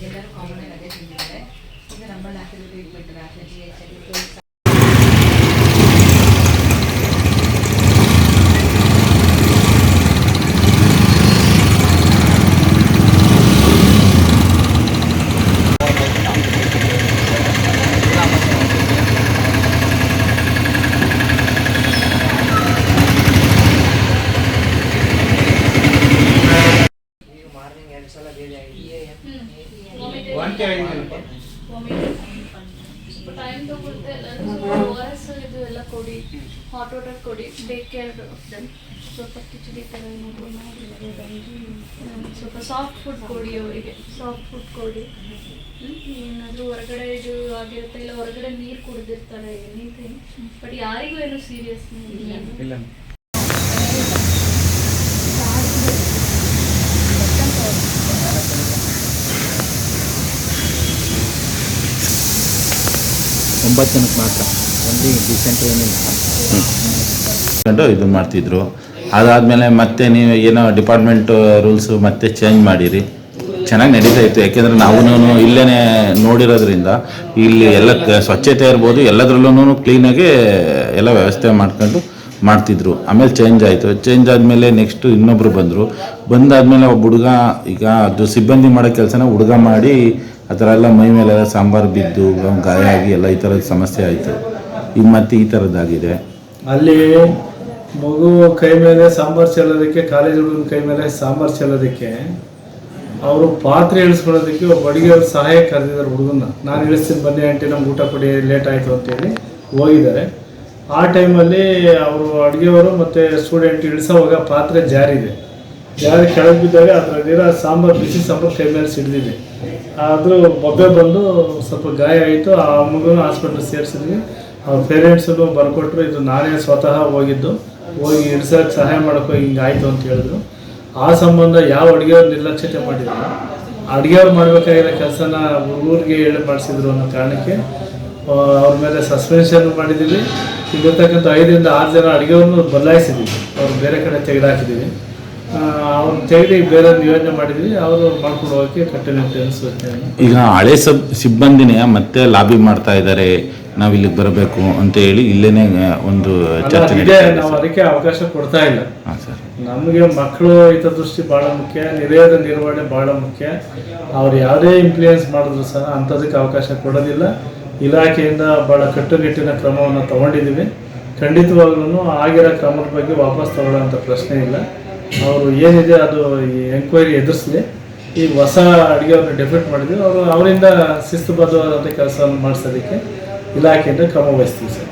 ಎಲ್ಲರೂ ಕಾಮನ್ ಆಗಿ ಅದೇ ತಿಂದಿದ್ದಾರೆ ಈಗ ನಮ್ಮಲ್ಲಿ ಹಾಕಿರೋ ಟ್ರೀಟ್ಮೆಂಟ್ ರಾತ್ರಿ ಜಿ ಎಚ್ ಅಲ್ಲಿ ಟೈಮ್ ತಗೊಳುತ್ತೆ ಎಲ್ಲ ಓ ಆರ್ ಎಸ್ ಇದು ಎಲ್ಲ ಕೊಡಿ ಹಾಟ್ ವಾಟರ್ ಕೊಡಿ ಬೇಕ್ ಕೇರ್ ಸ್ವಲ್ಪ ಕಿಚಡಿ ಥರ ಸ್ವಲ್ಪ ಸಾಫ್ಟ್ ಫುಡ್ ಕೊಡಿ. ಅವರಿಗೆ ಸಾಫ್ಟ್ ಫುಡ್ ಕೊಡಿ ಏನಾದರೂ ಹೊರಗಡೆ ಇದು ಆಗಿರುತ್ತೆ ಇಲ್ಲ ಹೊರಗಡೆ ನೀರು ಕುಡಿದಿರ್ತಾರೆ ಎನಿಥಿಂಗ್ ಬಟ್ ಯಾರಿಗೂ ಏನು ಸೀರಿಯಸ್ ಇಲ್ಲ. ಒಂಬತ್ತು ಜನಕ್ಕೆ ಮಾತ್ರ. ಒಂದು ಡಿಸೆಂಟ್ರ್ ಏನಿಲ್ಲ. ಇದು ಮಾಡ್ತಿದ್ರು. ಅದಾದಮೇಲೆ ಮತ್ತೆ ನೀವು ಏನೋ ಡಿಪಾರ್ಟ್ಮೆಂಟ್ ರೂಲ್ಸು ಮತ್ತೆ ಚೇಂಜ್ ಮಾಡಿರಿ. ಚೆನ್ನಾಗಿ ನಡೀತಾ ಇತ್ತು. ಯಾಕೆಂದರೆ ನಾವು ಇಲ್ಲೇ ನೋಡಿರೋದ್ರಿಂದ ಇಲ್ಲಿ ಎಲ್ಲ ಸ್ವಚ್ಛತೆ ಇರ್ಬೋದು ಎಲ್ಲದ್ರಲ್ಲೂ ಕ್ಲೀನಾಗಿ ಎಲ್ಲ ವ್ಯವಸ್ಥೆ ಮಾಡ್ಕೊಂಡು ಮಾಡ್ತಿದ್ರು. ಆಮೇಲೆ ಚೇಂಜ್ ಆಯಿತು. ಚೇಂಜ್ ಆದಮೇಲೆ ನೆಕ್ಸ್ಟು ಇನ್ನೊಬ್ಬರು ಬಂದರು. ಬಂದಾದಮೇಲೆ ಒಬ್ಬ ಹುಡುಗ, ಈಗ ಅದು ಸಿಬ್ಬಂದಿ ಮಾಡೋ ಕೆಲಸನ ಹುಡುಗ ಮಾಡಿ ಆ ಥರ ಎಲ್ಲ ಮೈ ಮೇಲೆಲ್ಲ ಸಾಂಬಾರು ಬಿದ್ದು ಗಾಯ ಆಗಿ ಎಲ್ಲ ಈ ಥರದ ಸಮಸ್ಯೆ ಆಯಿತು. ಈಗ ಮತ್ತೆ ಈ ಥರದ್ದಾಗಿದೆ. ಅಲ್ಲಿ ಮಗು ಕೈ ಮೇಲೆ ಸಾಂಬಾರು ಚೆಲ್ಲೋದಕ್ಕೆ ಕಾಲೇಜ್ ಹುಡುಗನ ಕೈ ಮೇಲೆ ಸಾಂಬಾರು ಚೆಲ್ಲೋದಕ್ಕೆ, ಅವರು ಪಾತ್ರೆ ಇಳಿಸ್ಕೊಳ್ಳೋದಕ್ಕೆ ಒಬ್ಬ ಅಡುಗೆಯವ್ರು ಸಹಾಯ ಕರೆದಿದ್ದಾರೆ ಹುಡುಗನ ನಾನು ಇಳಿಸ್ತೀನಿ, ಬನ್ನಿ ಆಂಟಿ, ನಮ್ಗೆ ಊಟ ಕೊಡಿ ಲೇಟ್ ಆಯಿತು ಅಂತೇಳಿ ಹೋಗಿದ್ದಾರೆ. ಆ ಟೈಮಲ್ಲಿ ಅವರು ಅಡುಗೆಯವರು ಮತ್ತು ಸ್ಟೂಡೆಂಟ್ ಇಳಿಸೋವಾಗ ಪಾತ್ರೆ ಜಾರಿದೆ. ಜಾರಿ ಕೆಳಗೆ ಬಿದ್ದಾಗ ಅದರಲ್ಲಿರೋ ಸಾಂಬಾರು, ಬಿಸಿ ಸಾಂಬಾರು ಕೈ ಮೇಲೆ ಸಿಡಿದಿದೆ. ಆದರೂ ಬೊಬ್ಬೆ ಬಂದು ಸ್ವಲ್ಪ ಗಾಯ ಆಯಿತು. ಆ ಮಗುನ ಹಾಸ್ಪಿಟ್ಲ್ ಸೇರಿಸಿದ್ವಿ. ಅವ್ರ ಪೇರೆಂಟ್ಸನ್ನು ಬರ್ಕೊಟ್ರು. ಇದು ನಾನೇ ಸ್ವತಃ ಹೋಗಿದ್ದು. ಹೋಗಿ ಇಳಿಸೋಕ್ಕೆ ಸಹಾಯ ಮಾಡೋಕೆ ಹಿಂಗೆ ಆಯಿತು ಅಂತ ಹೇಳಿದ್ರು. ಆ ಸಂಬಂಧ ಯಾವ ಅಡುಗೆಯವ್ರು ನಿರ್ಲಕ್ಷ್ಯತೆ ಮಾಡಿದ್ರು ಅಡುಗೆಯವ್ರು ಮಾಡಬೇಕಾಗಿರೋ ಕೆಲಸನ ಊರಿಗೆ ಹೇಳಿ ಮಾಡಿಸಿದ್ರು ಅನ್ನೋ ಕಾರಣಕ್ಕೆ ಅವ್ರ ಮೇಲೆ ಸಸ್ಪೆನ್ಷನ್ ಮಾಡಿದ್ದೀವಿ ಇಲ್ಲಿರ್ತಕ್ಕಂಥ ಐದರಿಂದ ಆರು ಜನ ಅಡುಗೆವನ್ನು ಬದಲಾಯಿಸಿದ್ದೀವಿ ಅವ್ರು ಬೇರೆ ಕಡೆ ತೆಗೆದಾಕಿದ್ದೀವಿ ಅವ್ರನ್ನ ತೆಗೆದು ಬೇರೆ ನಿಯೋಜನೆ ಮಾಡಿದ್ವಿ. ಅವರು ಮಾಡ್ಕೊಂಡು ಹೋಗೋಕ್ಕೆ ಕಟ್ಟುನಿಟ್ಟಿನ ಅನಿಸುತ್ತೆ ಈಗ ಹಳೆ ಸಬ್ ಸಿಬ್ಬಂದಿನೇ ಮತ್ತೆ ಲಾಬಿ ಮಾಡ್ತಾ ಇದ್ದಾರೆ. ನಾವು ಇಲ್ಲಿಗೆ ಬರಬೇಕು ಅಂತ ಹೇಳಿ ಇಲ್ಲೇನೆ ಒಂದು ಚರ್ಚೆ ನಾವು ಅದಕ್ಕೆ ಅವಕಾಶ ಕೊಡ್ತಾ ಇಲ್ಲ. ಸರ್. ನಮಗೆ ಮಕ್ಕಳು ಹಿತದೃಷ್ಟಿ ಭಾಳ ಮುಖ್ಯ ನಿಲಯದ ನಿರ್ವಹಣೆ ಭಾಳ ಮುಖ್ಯ. ಅವ್ರು ಯಾವುದೇ ಇನ್ಫ್ಲೂಯೆನ್ಸ್ ಮಾಡಿದ್ರು ಸಹ ಅಂಥದಕ್ಕೆ ಅವಕಾಶ ಕೊಡೋದಿಲ್ಲ. ಇಲಾಖೆಯಿಂದ ಭಾಳ ಕಟ್ಟುನಿಟ್ಟಿನ ಕ್ರಮವನ್ನು ತಗೊಂಡಿದ್ದೀವಿ. ಖಂಡಿತವಾಗ್ಲೂ ಆಗಿರೋ ಕ್ರಮದ ಬಗ್ಗೆ ವಾಪಸ್ ತಗೊಳ್ಳೋಂಥ ಪ್ರಶ್ನೆ ಇಲ್ಲ. ಅವರು ಏನಿದೆ ಅದು ಈ ಎಂಕ್ವೈರಿ ಎದುರಿಸಲಿ. ಈ ಹೊಸ ಅಡುಗೆಯವ್ರನ್ನ ಡೆಫಿಟ್ ಮಾಡಿದ್ವಿ. ಅವರು ಅವರಿಂದ ಶಿಸ್ತುಬದ್ಧವಾದಂಥ ಕೆಲಸವನ್ನು ಮಾಡಿಸೋದಕ್ಕೆ ಇಲಾಖೆಯಿಂದ ಕ್ರಮ ವಹಿಸ್ತೀವಿ ಸರ್.